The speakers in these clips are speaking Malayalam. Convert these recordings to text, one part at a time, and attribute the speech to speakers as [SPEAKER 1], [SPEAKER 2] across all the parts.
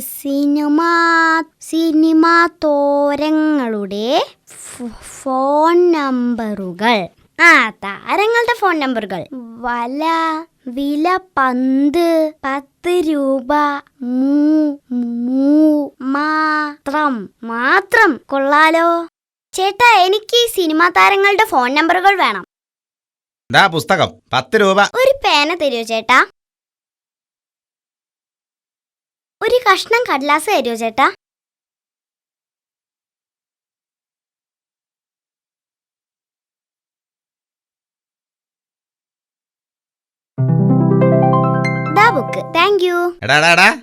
[SPEAKER 1] സിനിമാ സിനിമാ തോരങ്ങളുടെ ഫോൺ നമ്പറുകൾ. ആ താരങ്ങളുടെ ഫോൺ നമ്പറുകൾ. വല വില പന്ത് പത്ത് രൂപ മൂ മൂ മാത്രം. മാത്രം. കൊള്ളാലോ. ചേട്ടാ എനിക്ക് ഈ സിനിമാ താരങ്ങളുടെ ഫോൺ നമ്പറുകൾ വേണം.
[SPEAKER 2] പുസ്തകം. പത്ത് രൂപ.
[SPEAKER 1] ഒരു പേന തരുമോ ചേട്ടാ? ഒരു കഷ്ണം കടലാസ് തരുമോ ചേട്ടാ? ബുക്ക് താങ്ക് യു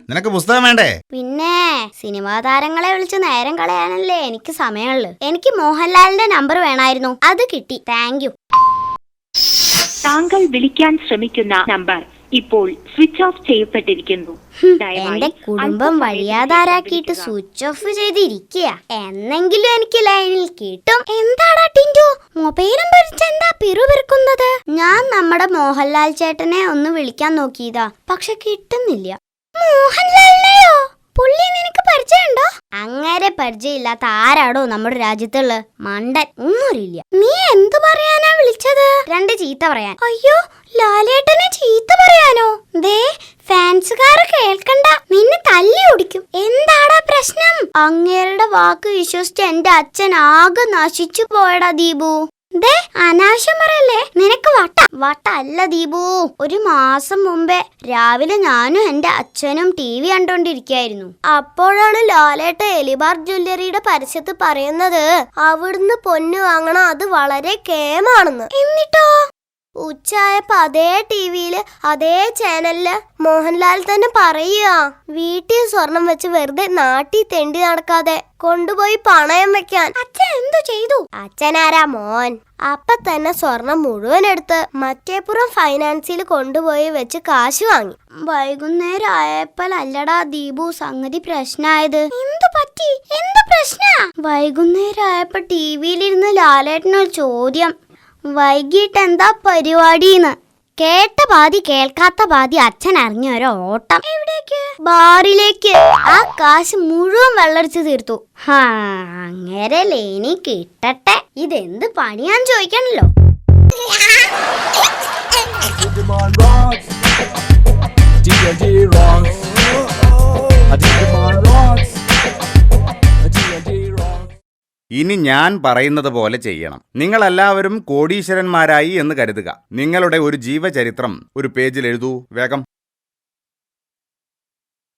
[SPEAKER 2] നിനക്ക് പുസ്തകം വേണ്ടേ?
[SPEAKER 1] പിന്നെ സിനിമാ താരങ്ങളെ വിളിച്ച് നേരം കളയാനല്ലേ എനിക്ക് സമയമുള്ളു. എനിക്ക് മോഹൻലാലിന്റെ നമ്പർ വേണമായിരുന്നു അത് കിട്ടി. താങ്ക് യു
[SPEAKER 3] താങ്കൾ വിളിക്കാൻ ശ്രമിക്കുന്ന നമ്പർ ഇപ്പോൾ സ്വിച്ച് ഓഫ് ചെയ്യപ്പെട്ടിരിക്കുന്നു.
[SPEAKER 1] എന്റെ കുടുംബം
[SPEAKER 3] വഴിയാതാരാക്കിയിട്ട്
[SPEAKER 1] വഴിയാധാരാക്കിയിട്ട് സ്വിച്ച് ഓഫ് ചെയ്തിരിക്കുക. എന്നെങ്കിലും എനിക്ക് ലൈനിൽ കിട്ടും. എന്താടാ ടിൻഡു? മൊബൈലും പിടിച്ചെന്താ പിറുപിറുക്കുന്നത് ഞാൻ നമ്മുടെ മോഹൻലാൽ ചേട്ടനെ ഒന്ന് വിളിക്കാൻ നോക്കിയതാ. പക്ഷെ കിട്ടുന്നില്ല. മോഹൻലാലിനെയോ? പുള്ളി നിനക്ക് പരിചയമുണ്ടോ? അങ്ങനെ പരിചയമില്ലാത്ത ആരാടോ നമ്മുടെ രാജ്യത്തുള്ള മണ്ടൻ. ഒന്നുമില്ല. നീ എന്തു പറയാനാ വിളിച്ചത്? രണ്ട് ചീത്ത പറയാൻ. അയ്യോ ലാലേട്ടനെ ചീത്ത പറയാനോ? ദേ ഫാൻസുകാർ കേൾക്കണ്ട. നിന്നെ തല്ലി ഓടിക്കും. എന്താടാ പ്രശ്നം? അങ്ങേരുടെ വാക്ക് വിശ്വസിച്ച് എന്റെ അച്ഛൻ ആകെ നശിച്ചു പോയടാ ദീപു. ദേ അനാവശ്യം പറയല്ലേ? നിനക്ക് വട്ട? വട്ട അല്ല ദീപു. ഒരു മാസം മുമ്പേ രാവിലെ ഞാനും എന്റെ അച്ഛനും ടി വി കണ്ടോണ്ടിരിക്കായിരുന്നു. അപ്പോഴാണ് ലാലേട്ട എലിബാർ ജ്വല്ലറിയുടെ പരസ്യത്ത് പറയുന്നത് അവിടുന്ന് പൊന്ന് വാങ്ങണ അത് വളരെ കേമാണെന്ന്. എന്നിട്ടോ? ഉച്ചയായപ്പോ അതേ ടിവിയിൽ അതേ ചാനലിൽ മോഹൻലാൽ തന്നെ പറയുക വീട്ടിൽ സ്വർണം വെച്ച് വെറുതെ നാട്ടി തെണ്ടി നടക്കാതെ കൊണ്ടുപോയി പണയം വെക്കാൻ. അച്ഛൻ എന്തു ചെയ്തു? അച്ഛനാരാ മോൻ? അപ്പൊ തന്നെ സ്വർണം മുഴുവൻ എടുത്ത് മറ്റേപ്പുറം ഫൈനാൻസിൽ കൊണ്ടുപോയി വെച്ച് കാശ് വാങ്ങി. വൈകുന്നേരം ആയപ്പോഴല്ലടാ ദീപു സംഗതി പ്രശ്നമായത് എന്തു പറ്റി? എന്ത് പ്രശ്ന? വൈകുന്നേരം ആയപ്പോ ടിവിയിലിരുന്ന് ലാലേട്ടനൊരു ചോദ്യം. വൈകിട്ട് എന്താ പരിപാടിന്ന്? കേട്ട പാതി കേൾക്കാത്ത പാതി അച്ഛൻ അറിഞ്ഞ ഒരു ഓട്ടം. എവിടേക്ക്? ബാറിലേക്ക്. ആ കാശ് മുഴുവൻ വെള്ളടിച്ച് തീർത്തു. ഹാ അങ്ങനെ ലേനി കിട്ടട്ടെ. ഇതെന്ത് പണിയാൻ ചോദിക്കണല്ലോ.
[SPEAKER 4] I did wrong. I did. A
[SPEAKER 2] ഇനി ഞാൻ പറയുന്നത് പോലെ ചെയ്യണം. നിങ്ങളെല്ലാവരും കോടീശ്വരന്മാരായി എന്ന് കരുതുക. നിങ്ങളുടെ ഒരു ജീവചരിത്രം ഒരു പേജിൽ എഴുതൂ. വേഗം.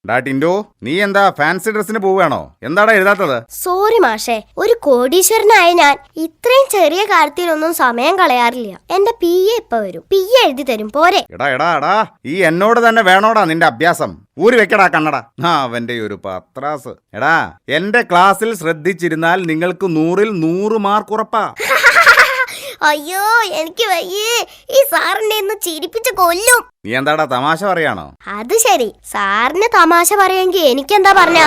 [SPEAKER 2] ഡാ ടിൻഡോ നീ എന്താ ഫാൻസി ഡ്രസ്സിന് പോവുകയാണോ? എന്താടാ എഴുതാത്തത്?
[SPEAKER 1] സോറി മാഷേ ഒരു കോടീശ്വരനായ ഞാൻ ഇത്രയും ചെറിയ കാര്യത്തിലൊന്നും സമയം കളയാറില്ല. എന്റെ പി എ ഇപ്പൊ വരും. പി എ എഴുതി തരും പോരെ.
[SPEAKER 2] എടാ എടാ എടാ ഈ എന്നോട് തന്നെ വേണോടാ നിന്റെ അഭ്യാസം. ഊരി വെക്കടാ കണ്ണട. ആ അവന്റെ ഒരു പത്രാസ്. എടാ എന്റെ ക്ലാസ്സിൽ ശ്രദ്ധിച്ചിരുന്നാൽ നിങ്ങൾക്ക് നൂറിൽ നൂറ് മാർക്ക് ഉറപ്പാ.
[SPEAKER 1] അയ്യോ എനിക്ക് വയ്യേ ഈ സാറിനെ ഒന്ന് ചിരിപ്പിച്ച് കൊല്ലും.
[SPEAKER 2] നീ എന്താടാ തമാശ പറയാണോ?
[SPEAKER 1] അത് ശരി. സാറിന് തമാശ പറയെങ്കിൽ എനിക്കെന്താ പറഞ്ഞ?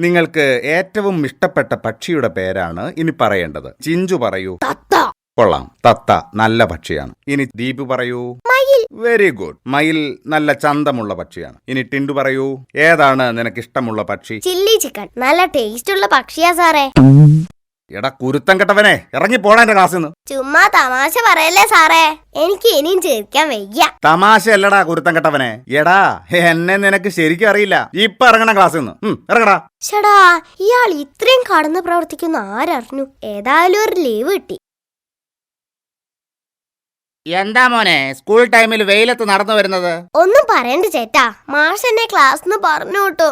[SPEAKER 2] നിങ്ങൾക്ക് ഏറ്റവും ഇഷ്ടപ്പെട്ട പക്ഷിയുടെ പേരാണ് ഇനി പറയേണ്ടത്. ചിഞ്ചു പറയൂ.
[SPEAKER 1] തത്ത.
[SPEAKER 2] കൊള്ളാം. തത്ത നല്ല പക്ഷിയാണ്. ഇനി ദീപ് പറയൂ. വെരി ഗുഡ് മയിൽ നല്ല ചന്തമുള്ള പക്ഷിയാണ്. ഇനി ടിണ്ടു പറയൂ. ഏതാണ് നിനക്ക് ഇഷ്ടമുള്ള പക്ഷി?
[SPEAKER 1] Chilli chicken. നല്ല ടേസ്റ്റ് ഉള്ള പക്ഷിയാ സാറേ.
[SPEAKER 2] എടാ കുരുത്തം കെട്ടവനെ ഇറങ്ങി പോടാ എന്റെ ക്ലാസ്സിൽ നിന്ന്
[SPEAKER 1] ചുമ്മാ തമാശ പറയല്ലേ സാറേ? എനിക്ക് ഇനിയും ചിരിക്കാൻ വയ്യ.
[SPEAKER 2] തമാശ അല്ലടാ കുരുത്തം കെട്ടവനെ. എടാ എന്നെ നിനക്ക് ശരിക്കും അറിയില്ല. ഇപ്പൊ ഇറങ്ങണ ക്ലാസ്സിൽ നിന്ന് ഇറങ്ങടാ.
[SPEAKER 1] ഷടാ ഇയാൾ ഇത്രയും കടന്ന് പ്രവർത്തിക്കുന്ന ആരറിഞ്ഞു? ഏതായാലും ഒരു ലീവ് കിട്ടി.
[SPEAKER 2] എന്താ മോനെ? സ്കൂൾ ടൈമിൽ വെയിലത്ത് നടന്നു വരുന്നത്?
[SPEAKER 1] ഒന്നും പറയണ്ട ചേട്ടാ. മാഷ് എന്നെ ക്ലാസ് പറഞ്ഞു വിട്ടു.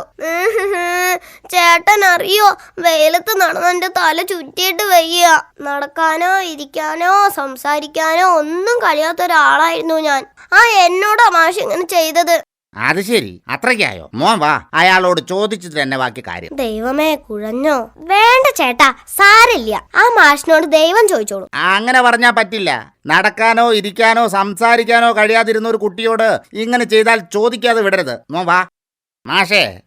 [SPEAKER 1] ചേട്ടൻ അറിയോ? വെയിലത്ത് നടന്നെന്റെ തല ചുറ്റിയിട്ട് വയ്യ. നടക്കാനോ ഇരിക്കാനോ സംസാരിക്കാനോ ഒന്നും കഴിയാത്ത ഒരാളായിരുന്നു ഞാൻ. ആ എന്നോടാ മാഷ് ഇങ്ങനെ ചെയ്തത്?
[SPEAKER 2] അത് ശരി. അത്രയ്ക്കായോ? മോൻ വാ. അയാളോട് ചോദിച്ചിട്ട് തന്നെ ബാക്കി കാര്യം.
[SPEAKER 1] ദൈവമേ കുഴഞ്ഞോ? വേണ്ട ചേട്ടാ സാരില്ല ആ മാഷിനോട് ദൈവം ചോദിച്ചോളൂ.
[SPEAKER 2] അങ്ങനെ പറഞ്ഞാ പറ്റില്ല. നടക്കാനോ ഇരിക്കാനോ സംസാരിക്കാനോ കഴിയാതിരുന്ന ഒരു കുട്ടിയോട് ഇങ്ങനെ ചെയ്താൽ ചോദിക്കാതെ വിടരുത്. മോൻ വാ. മാഷേ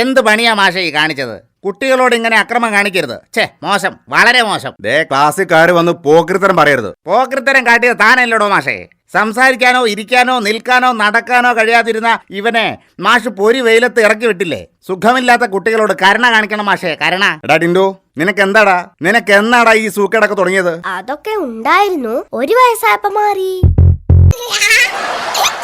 [SPEAKER 2] എന്ത് പണിയാ മാഷ ഈ കാണിച്ചത്? കുട്ടികളോട് ഇങ്ങനെ അക്രമം കാണിക്കരുത്. ഛേ മോശം വളരെ മോശം.
[SPEAKER 5] ദേ ക്ലാസ്സിൽ കയറി വന്ന് പോക്കൃത്തരം പറയരുത്.
[SPEAKER 2] പോക്കൃത്തരം കാട്ടിയത് താനല്ലടോ മാഷേ. സംസാരിക്കാനോ ഇരിക്കാനോ നിൽക്കാനോ നടക്കാനോ കഴിയാതിരുന്ന ഇവനെ മാഷ് പൊരി വെയിലത്ത് ഇറക്കി വിട്ടില്ലേ? സുഖമില്ലാത്ത കുട്ടികളോട് കരുണ കാണിക്കണം മാഷേ കരുണ.
[SPEAKER 5] എടാ ടിൻഡു നിനക്ക് എന്താടാ നിനക്ക് എന്നാടാ ഈ സൂക്കേടൊക്കെ തുടങ്ങിയത്?
[SPEAKER 6] അതൊക്കെ ഉണ്ടായിരുന്നു. ഒരു വയസ്സായപ്പോ മാറി.